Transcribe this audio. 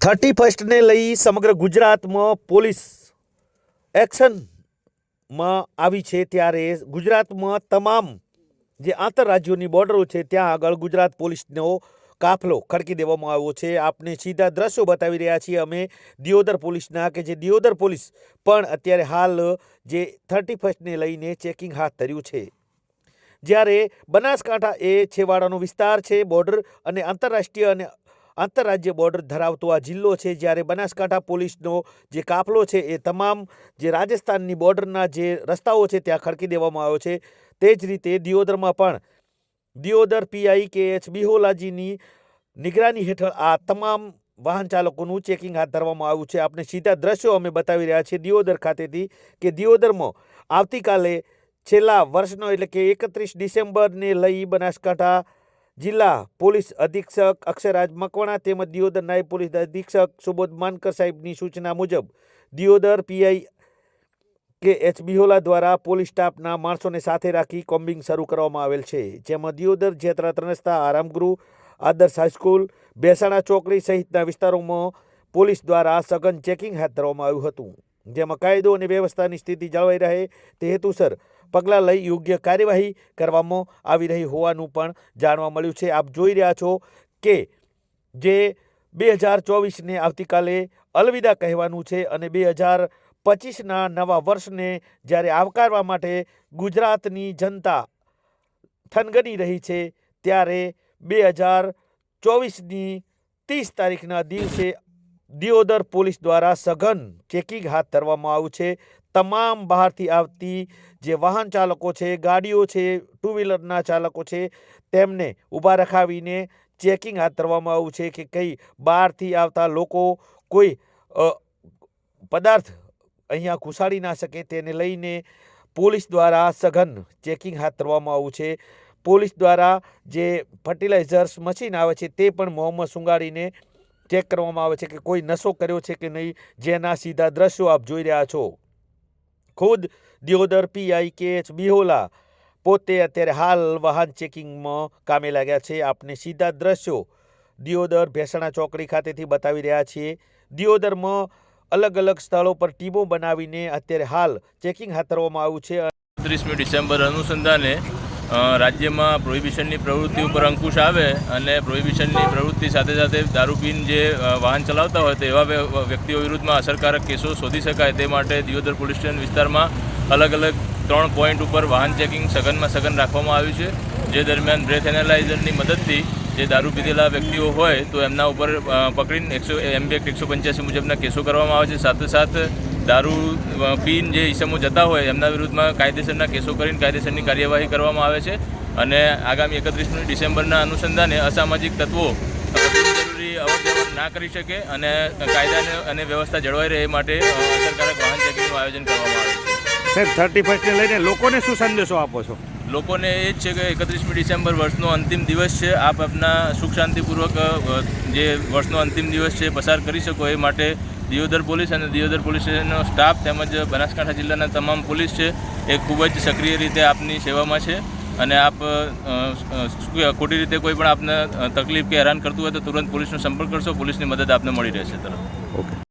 Thirty ફર્સ્ટને લઈ સમગ્ર ગુજરાતમાં પોલીસ એક્શનમાં આવી છે ત્યારે ગુજરાતમાં તમામ જે આંતરરાજ્યોની બોર્ડરો છે, ત્યાં આગળ ગુજરાત પોલીસનો કાફલો ખડકી દેવામાં આવ્યો છે. આપને સીધા દ્રશ્યો બતાવી રહ્યા છીએ. અમે દિયોદર પોલીસના કે જે દિયોદર પોલીસ પણ અત્યારે હાલ જે થર્ટી ફર્સ્ટને લઈને ચેકિંગ હાથ ધર્યું છે. જ્યારે બનાસકાંઠા એ છેવાડાનો વિસ્તાર છે, બોર્ડર અને આંતરરાષ્ટ્રીય અને આંતરરાજ્ય બોર્ડર ધરાવતો આ જિલ્લો છે જ્યારે બનાસકાંઠા પોલીસનો જે કાફલો છે એ તમામ જે રાજસ્થાનની બોર્ડરના જે રસ્તાઓ છે ત્યાં ખડકી દેવામાં આવ્યો છે. તે જ રીતે દિયોદરમાં પણ દિયોદર, પીઆઈ કે એચ બિહોલાજીની નિગરાની હેઠળ આ તમામ વાહન ચાલકોનું ચેકિંગ હાથ ધરવામાં આવ્યું છે. આપણે સીધા દ્રશ્યો અમે બતાવી રહ્યા છીએ દિયોદર ખાતેથી કે દિયોદરમાં આવતીકાલે છેલ્લા વર્ષનો એટલે કે એકત્રીસ ડિસેમ્બરને લઈ બનાસકાંઠા જિલ્લા પોલીસ અધિક્ષક અક્ષરાજ મકવાણા તેમજ દિયોદર નાયબ પોલીસ અધિક્ષક સુબોધ માનકર સાહેબની સૂચના મુજબ Deodar PI K H Bihola દ્વારા પોલીસ સ્ટાફના માણસોને સાથે રાખી કોમ્બિંગ શરૂ કરવામાં આવેલ છે, જેમાં દિયોદર જેતરા ત્રણસ્તા આરામગૃહ આદર્શ હાઈસ્કૂલ, બેસાણા ચોકડી સહિતના વિસ્તારોમાં પોલીસ દ્વારા સઘન ચેકિંગ હાથ ધરવામાં આવ્યું હતું, જેમાં કાયદો અને વ્યવસ્થાની સ્થિતિ જળવાઈ રહે તે હેતુસર પગલાં લઈ યોગ્ય કાર્યવાહી કરવામાં આવી રહી હોવાનું પણ જાણવા મળ્યું છે. આપ જોઈ રહ્યા છો કે જે બે હજાર ચોવીસને આવતીકાલે અલવિદા કહેવાનું છે અને બે હજાર પચીસના નવા વર્ષને જ્યારે આવકારવા માટે ગુજરાતની જનતા થનગની રહી છે, ત્યારે બે હજાર ચોવીસની ત્રીસ તારીખના દિવસે દિયોદર પોલીસ દ્વારા સઘન ચેકિંગ હાથ ધરવામાં આવ્યું છે. તમામ બહારથી આવતી જે વાહન ચાલકો છે, ગાડીઓ છે ટુ વ્હીલરના ચાલકો છે, તેમને ઊભા રખાવીને ચેકિંગ હાથ ધરવામાં આવ્યું છે કે કઈ બહારથી આવતા લોકો કોઈ પદાર્થ અહીંયા ઘુસાડી ના શકે તેને લઈને પોલીસ દ્વારા સઘન ચેકિંગ હાથ ધરવામાં આવ્યું છે. પોલીસ દ્વારા જે ફર્ટિલાઇઝર્સ મશીન આવે છે તે પણ મોંમાં સુંગાડીને ચેક કરવામાં આવે છે કે કોઈ નશો કર્યો છે કે નહીં, જેના સીધા દ્રશ્યો આપ જોઈ રહ્યા છો. ખુદ Deodar PI K H Bihola પોતે અત્યારે હાલ વાહન ચેકિંગમાં કામે લાગ્યા છે. આપને સીધા દ્રશ્યો દિયોદર ભેસણા ચોકડી ખાતેથી બતાવી રહ્યા છીએ. દિયોદરમાં અલગ અલગ સ્થળો પર ટીમો બનાવીને અત્યારે હાલ ચેકિંગ હાથ ધરવામાં આવ્યું છે. ત્રીસમી ડિસેમ્બર અનુસંધાને રાજ્યમાં પ્રોહિબિશનની પ્રવૃત્તિ ઉપર અંકુશ આવે અને પ્રોહિબિશનની પ્રવૃત્તિ સાથે સાથે દારૂ પીન જે વાહન ચલાવતા હોય તો એવા વ્યક્તિઓ વિરુદ્ધમાં અસરકારક કેસો શોધી શકાય તે માટે દિયોદર પોલીસ સ્ટેશન વિસ્તારમાં અલગ અલગ ત્રણ પોઈન્ટ ઉપર વાહન ચેકિંગ સઘનમાં સઘન રાખવામાં આવ્યું છે. જે દરમિયાન બ્રેથ એનાલાઇઝરની મદદથી જે દારૂ પીધેલા વ્યક્તિઓ હોય તો એમના ઉપર પકડીને એકસો એમબી એકસો પંચ્યાસી મુજબના કેસો કરવામાં આવે છે. સાથે સાથે દારૂ પીન જે ઈસમો જતા હોય એમના વિરુદ્ધમાં કાયદેસરના કેસો કરીને કાયદેસરની કાર્યવાહી કરવામાં આવે છે. અને આગામી એકત્રીસમી ડિસેમ્બરના અનુસંધાને અસામાજિક તત્વો જરૂરી ના કરી શકે અને કાયદાને અને વ્યવસ્થા જળવાઈ રહે એ માટે અસરકારક વાહન ચેકિંગનું આયોજન કરવામાં આવે છે. સાહેબ થર્ટી ફર્સ્ટને લઈને લોકોને શું સંદેશો આપો છો? લોકોને એ જ છે કે એકત્રીસમી ડિસેમ્બર વર્ષનો અંતિમ દિવસ છે. આપ આપના સુખ શાંતિપૂર્વક જે વર્ષનો અંતિમ દિવસ છે પસાર કરી શકો એ માટે દિયોદર પોલીસ અને દિયોદર પોલીસ સ્ટેશનનો સ્ટાફ તેમજ બનાસકાંઠા જિલ્લાના તમામ પોલીસ છે, એ ખૂબ જ સક્રિય રીતે આપની સેવામાં છે અને આપ ખોટી રીતે કોઈ પણ આપને તકલીફ કે હેરાન કરતું હોય તો તુરંત પોલીસનો સંપર્ક કરશો, પોલીસની મદદ આપને મળી રહેશે તરત. ઓકે.